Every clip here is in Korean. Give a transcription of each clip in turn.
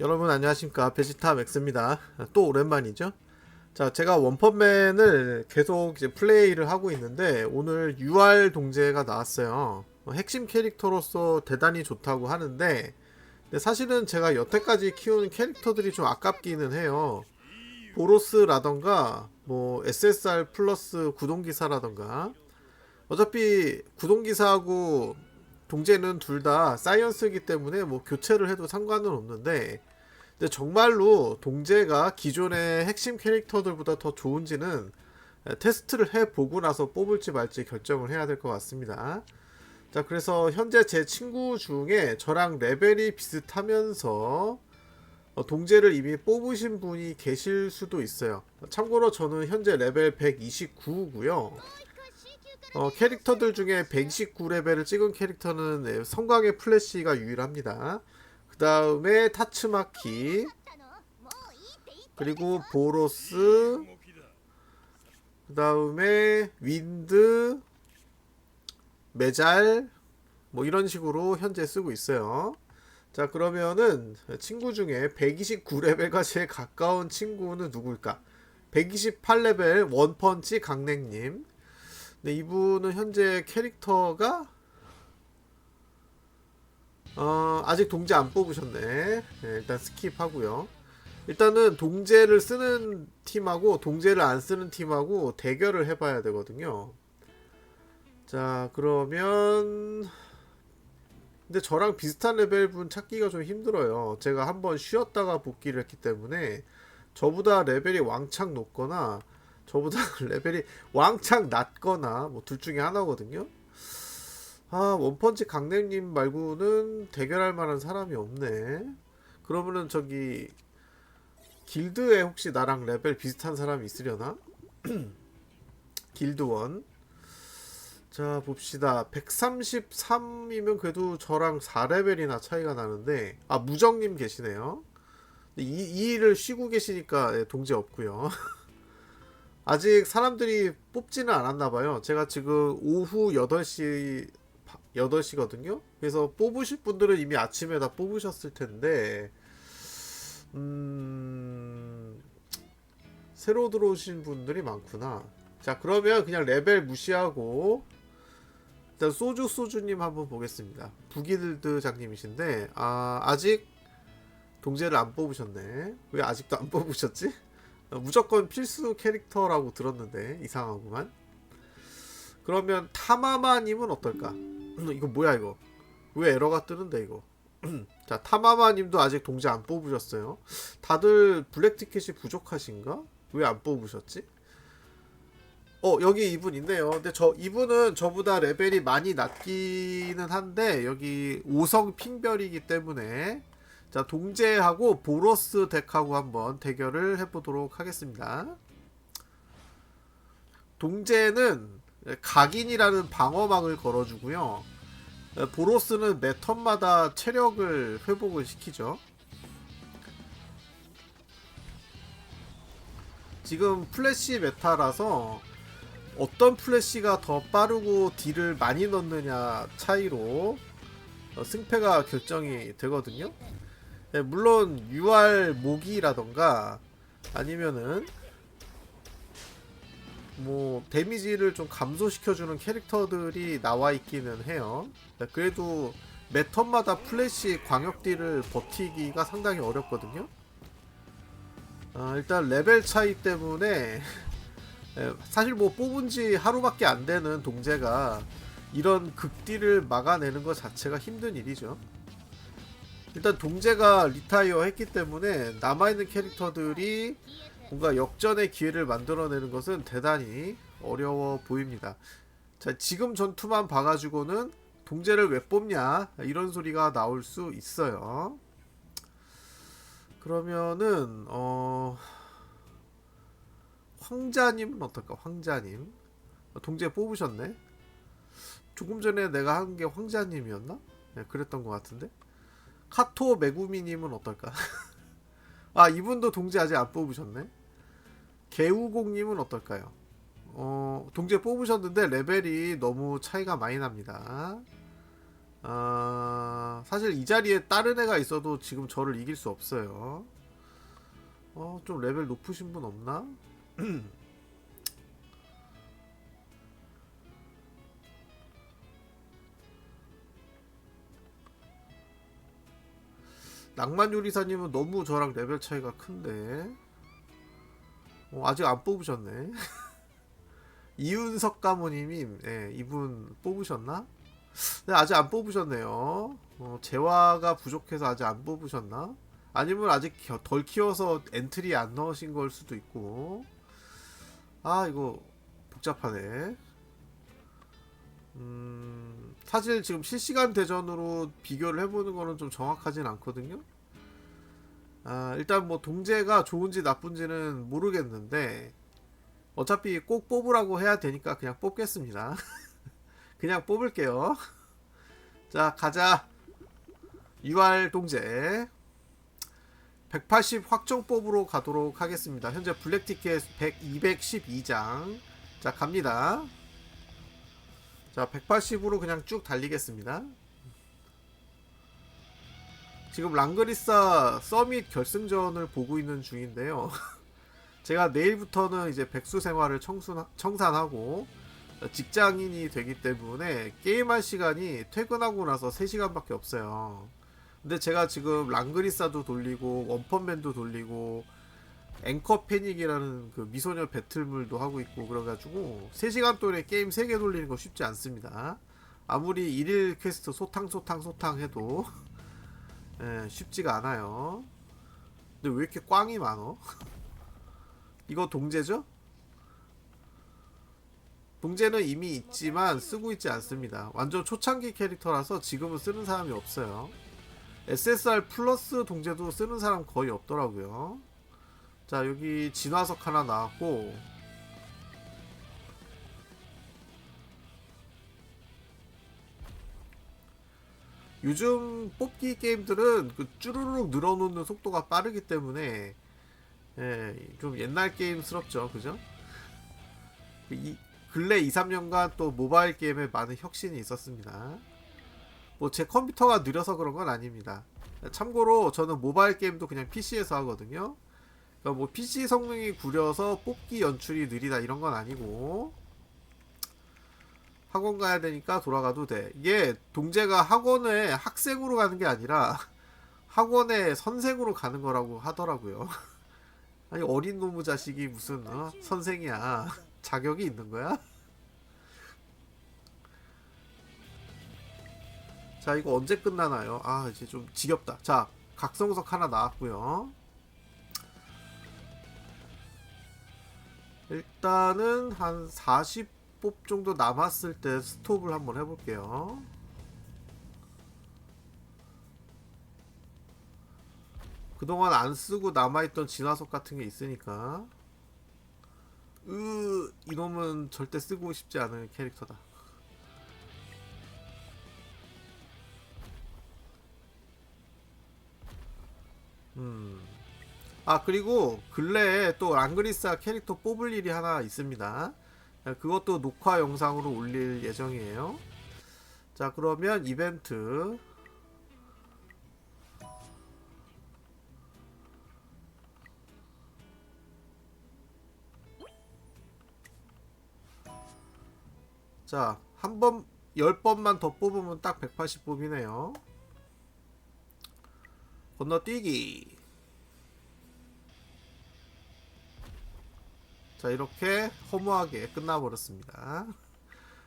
여러분 안녕하십니까? 베지타 맥스입니다. 또 오랜만이죠? 자 제가 원펀맨을 계속 이제 플레이를 하고 있는데 오늘 UR 동제가 나왔어요. 어, 핵심 캐릭터로서 대단히 좋다고 하는데 근데 사실은 제가 여태까지 키운 캐릭터들이 좀 아깝기는 해요. 보로스라던가 뭐 SSR 플러스 구동기사라던가. 어차피 구동기사하고 동제는 둘 다 사이언스이기 때문에 뭐 교체를 해도 상관은 없는데 근데 정말로 동제가 기존의 핵심 캐릭터들보다 더 좋은지는 테스트를 해보고 나서 뽑을지 말지 결정을 해야 될 것 같습니다. 자 그래서 현재 제 친구 중에 저랑 레벨이 비슷하면서 어, 동제를 이미 뽑으신 분이 계실 수도 있어요. 참고로 저는 현재 레벨 129고요. 어, 캐릭터들 중에 129레벨을 찍은 캐릭터는 네, 성광의 플래시가 유일합니다. 그 다음에 타츠마키, 그리고 보로스, 그 다음에 윈드, 메잘, 뭐 이런 식으로 현재 쓰고 있어요. 자, 그러면은 친구 중에 129레벨과 제일 가까운 친구는 누굴까? 128레벨 원펀치 강냉님. 네, 이분은 현재 캐릭터가 어, 아직 동제 안 뽑으셨네. 네, 일단 스킵하고요. 일단은 동제를 쓰는 팀하고 동제를 안 쓰는 팀하고 대결을 해봐야 되거든요. 자, 그러면 근데 저랑 비슷한 레벨 분 찾기가 좀 힘들어요. 제가 한번 쉬었다가 복귀를 했기 때문에 저보다 레벨이 왕창 높거나 저보다 레벨이 왕창 낮거나 뭐 둘 중에 하나거든요. 아 원펀치 강냉님 말고는 대결할 만한 사람이 없네. 그러면은 저기 길드에 혹시 나랑 레벨 비슷한 사람이 있으려나? 길드원. 자 봅시다. 133이면 그래도 저랑 4레벨이나 차이가 나는데 아 무정님 계시네요. 이, 이 일을 쉬고 계시니까 네, 동제 없고요. 아직 사람들이 뽑지는 않았나 봐요. 제가 지금 오후 8시 8시거든요. 그래서 뽑으실 분들은 이미 아침에 다 뽑으셨을 텐데 음 새로 들어오신 분들이 많구나. 자, 그러면 그냥 레벨 무시하고 일단 소주 소주님 한번 보겠습니다. 북일드 장님이신데 아, 아직 동제를 안 뽑으셨네. 왜 아직도 안 뽑으셨지? 어, 무조건 필수 캐릭터라고 들었는데 이상하구만. 그러면 타마마님은 어떨까? 이거 뭐야 이거? 왜 에러가 뜨는데 이거? 자 타마마님도 아직 동제 안 뽑으셨어요. 다들 블랙 티켓이 부족하신가? 왜 안 뽑으셨지? 어 여기 이분 있네요. 근데 저 이분은 저보다 레벨이 많이 낮기는 한데 여기 5성 핑별이기 때문에 자 동제하고 보로스 덱하고 한번 대결을 해보도록 하겠습니다. 동제는 각인이라는 방어막을 걸어주고요. 보로스는 매 턴마다 체력을 회복을 시키죠. 지금 플래시 메타라서 어떤 플래시가 더 빠르고 딜을 많이 넣느냐 차이로 어, 승패가 결정이 되거든요. 네, 물론 UR 모기라던가 아니면은 뭐 데미지를 좀 감소시켜주는 캐릭터들이 나와 있기는 해요. 네, 그래도 매 턴마다 플래시 광역딜을 버티기가 상당히 어렵거든요. 아, 일단 레벨 차이 때문에 예, 사실 뭐 뽑은 지 하루밖에 안 되는 동제가 이런 극딜을 막아내는 것 자체가 힘든 일이죠. 일단 동제가 리타이어 했기 때문에 남아있는 캐릭터들이 뭔가 역전의 기회를 만들어내는 것은 대단히 어려워 보입니다. 자, 지금 전투만 봐가지고는 동제를 왜 뽑냐 이런 소리가 나올 수 있어요. 그러면은 어 황자님은 어떨까? 황자님 어, 동제 뽑으셨네. 조금 전에 내가 한 게 황자님이었나? 네, 그랬던 것 같은데. 카토 메구미님은 어떨까? 아 이분도 동제 아직 안 뽑으셨네. 개우공님은 어떨까요? 어 동제 뽑으셨는데 레벨이 너무 차이가 많이 납니다. 아, 사실 이 자리에 다른 애가 있어도 지금 저를 이길 수 없어요. 어, 좀 레벨 높으신 분 없나? 낭만 요리사님은 너무 저랑 레벨 차이가 큰데. 어, 아직 안 뽑으셨네. 이윤석 가모님이 예, 이분 뽑으셨나? 네, 아직 안 뽑으셨네요. 어, 재화가 부족해서 아직 안 뽑으셨나? 아니면 아직 겨- 덜 키워서 엔트리 안 넣으신 걸 수도 있고. 아, 이거 복잡하네. 음, 사실 지금 실시간 대전으로 비교를 해보는 거는 좀 정확하진 않거든요. 아, 일단 뭐 동제가 좋은지 나쁜지는 모르겠는데, 어차피 꼭 뽑으라고 해야 되니까 그냥 뽑겠습니다. 그냥 뽑을게요. 자, 가자. UR 동제. 180 확정 뽑으로 가도록 하겠습니다. 현재 블랙 티켓 100, 212장. 자, 갑니다. 자, 180으로 그냥 쭉 달리겠습니다. 지금 랑그리사 서밋 결승전을 보고 있는 중인데요. 제가 내일부터는 이제 백수 생활을 청순, 청산하고 직장인이 되기 때문에 게임할 시간이 퇴근하고 나서 3시간밖에 없어요. 근데 제가 지금 랑그리사도 돌리고 원펀맨도 돌리고 앵커 패닉이라는 그 미소녀 배틀물도 하고 있고 그래가지고 3시간 동안에 게임 3개 돌리는 거 쉽지 않습니다. 아무리 일일 퀘스트 소탕 소탕 소탕 해도 예, 쉽지가 않아요. 근데 왜 이렇게 꽝이 많어? 이거 동제죠? 동제는 이미 있지만 쓰고 있지 않습니다. 완전 초창기 캐릭터라서 지금은 쓰는 사람이 없어요. SSR 플러스 동제도 쓰는 사람 거의 없더라고요. 자, 여기 진화석 하나 나왔고, 요즘 뽑기 게임들은 그 쭈루룩 늘어놓는 속도가 빠르기 때문에 예, 좀 옛날 게임스럽죠, 그죠? 이 근래 2, 3년간 또 모바일 게임에 많은 혁신이 있었습니다. 뭐 제 컴퓨터가 느려서 그런 건 아닙니다. 참고로 저는 모바일 게임도 그냥 PC에서 하거든요. 그러니까 뭐 PC 성능이 구려서 뽑기 연출이 느리다 이런 건 아니고 학원 가야 되니까 돌아가도 돼. 이게 동재가 학원에 학생으로 가는 게 아니라 학원에 선생으로 가는 거라고 하더라고요. 아니 어린 놈의 자식이 무슨 어? 선생이야. 자격이 있는 거야? 자 이거 언제 끝나나요? 아 이제 좀 지겹다. 자 각성석 하나 나왔고요. 일단은 한 40뽑 정도 남았을 때 스톱을 한번 해볼게요. 그동안 안 쓰고 남아있던 진화석 같은 게 있으니까 으 이놈은 절대 쓰고 싶지 않은 캐릭터다. 음. 아 그리고 근래에 또 랑그리사 캐릭터 뽑을 일이 하나 있습니다. 그것도 녹화 영상으로 올릴 예정이에요. 자 그러면 이벤트 자, 한 번, 열 번만 더 뽑으면 딱 180 뽑이네요. 건너뛰기. 자 이렇게 허무하게 끝나버렸습니다.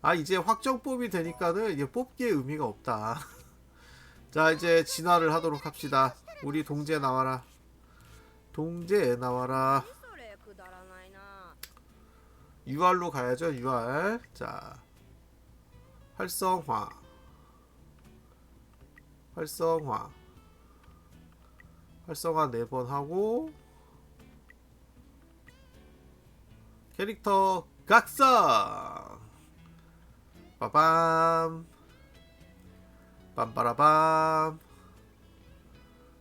아 이제 확정법이 되니까는 이제 뽑기의 의미가 없다. 자 이제 진화를 하도록 합시다. 우리 동제 나와라. 동제 나와라. 유알로 가야죠 유알. 자 활성화. 활성화. 활성화 4번 하고 캐릭터 각성! 빠밤. 빰빠라밤.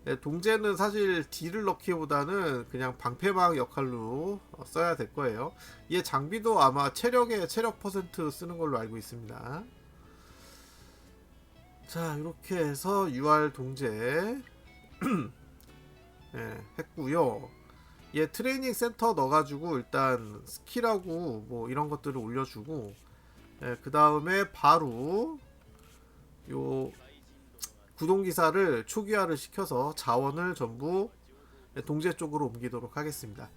네, 동제는 사실 딜을 넣기보다는 그냥 방패막 역할로 어, 써야 될 거예요. 얘 장비도 아마 체력에 체력 퍼센트 쓰는 걸로 알고 있습니다. 자 이렇게 해서 UR 동제 예, 했고요. 얘 트레이닝 센터 넣어가지고 일단 스킬하고 뭐 이런 것들을 올려주고 예, 그 다음에 바로 요 구동기사를 초기화를 시켜서 자원을 전부 동제 쪽으로 옮기도록 하겠습니다.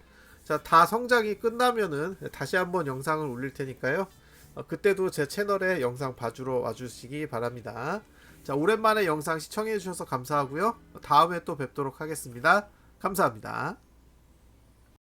자, 다 성장이 끝나면은 다시 한번 영상을 올릴 테니까요. 어, 그때도 제 채널에 영상 봐주러 와주시기 바랍니다. 자, 오랜만에 영상 시청해 주셔서 감사하고요. 다음에 또 뵙도록 하겠습니다. 감사합니다.